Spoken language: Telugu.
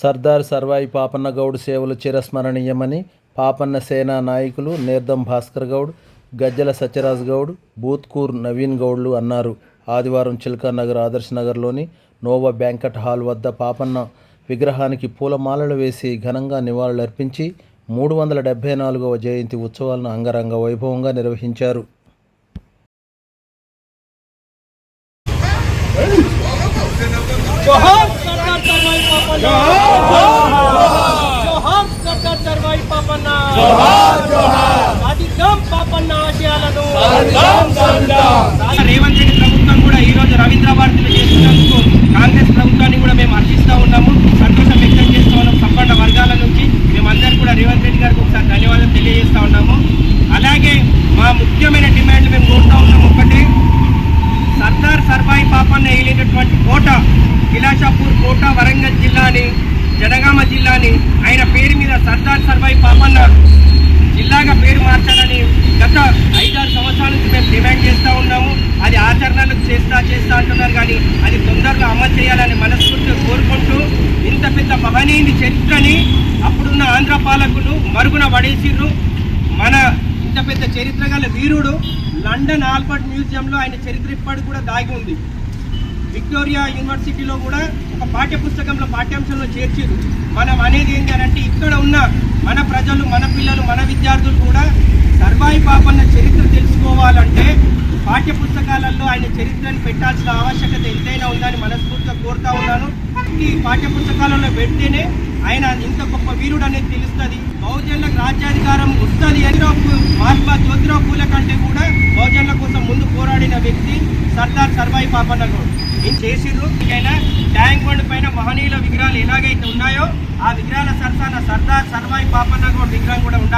సర్దార్ సర్వాయి పాపన్న గౌడ్ సేవలు చిరస్మరణీయమని పాపన్న సేనా నాయకులు నేర్దం భాస్కర్ గౌడ్ గజ్జల సత్యరాజ్ గౌడ్ బూత్కూర్ నవీన్ గౌడ్లు అన్నారు. ఆదివారం చిల్కా నగర్ ఆదర్శ్ నగర్లోని నోవా బ్యాంకట్ హాల్ వద్ద పాపన్న విగ్రహానికి పూలమాలలు వేసి ఘనంగా నివాళులర్పించి మూడు వందల డెబ్బై నాలుగవ జయంతి ఉత్సవాలను అంగరంగ వైభవంగా నిర్వహించారు. కోట వరంగల్ జిల్లాని జనగామ జిల్లాని ఆయన పేరు మీద సర్దార్ సర్వై పాపన్న జిల్లాగా పేరు మార్చాలని గత ఐదారు సంవత్సరాల నుంచి మేము డిమాండ్ చేస్తూ ఉన్నాము. అది ఆచరణలకు చేస్తా చేస్తా అంటున్నారు కానీ అది తొందరగా అమలు చేయాలని మనస్ఫూర్తిగా కోరుకుంటూ ఇంత పెద్ద మహనీయుని చరిత్రని అప్పుడున్న ఆంధ్ర పాలకులు మరుగున పడేసిర్రు. మన ఇంత పెద్ద చరిత్ర గల వీరుడు లండన్ ఆల్బర్ట్ మ్యూజియంలో ఆయన చరిత్ర ఇప్పటికి కూడా దాగి ఉంది. విక్టోరియా యూనివర్సిటీలో కూడా ఒక పాఠ్య పుస్తకంలో పాఠ్యాంశంలో చేర్చారు మనం అనేది ఏంటి అని అంటే ఇక్కడ ఉన్న మన ప్రజలు మన పిల్లలు మన విద్యార్థులు కూడా సర్వాయి పాపన్న చరిత్ర తెలుసుకోవాలంటే పాఠ్య పుస్తకాలలో ఆయన చరిత్రను పెట్టాల్సిన ఆవశ్యకత ఎంతైనా ఉందని మనస్ఫూర్తిగా కోరుతా ఉన్నాను. ఈ పాఠ్య పుస్తకాలలో పెడితేనే ఆయన ఇంత గొప్ప వీరుడు అనేది తెలుస్తుంది. బహుజనులకు రాజ్యాధికారం వస్తుంది అని మహాత్మా జ్యోతిరావు పూల కంటే కూడా బహుజనుల కోసం ముందు పోరాడిన వ్యక్తి సర్దార్ సర్వాయి పాపన్న గౌడ్ చేసిర్రు. అయినా ట్యాంక్ బండ్ పైన మహనీయుల విగ్రహాలు ఎలాగైతే ఉన్నాయో ఆ విగ్రహాల సరసాన సర్దార్ సర్వాయి పాపన్న గౌడ్ విగ్రహం కూడా ఉండాలి.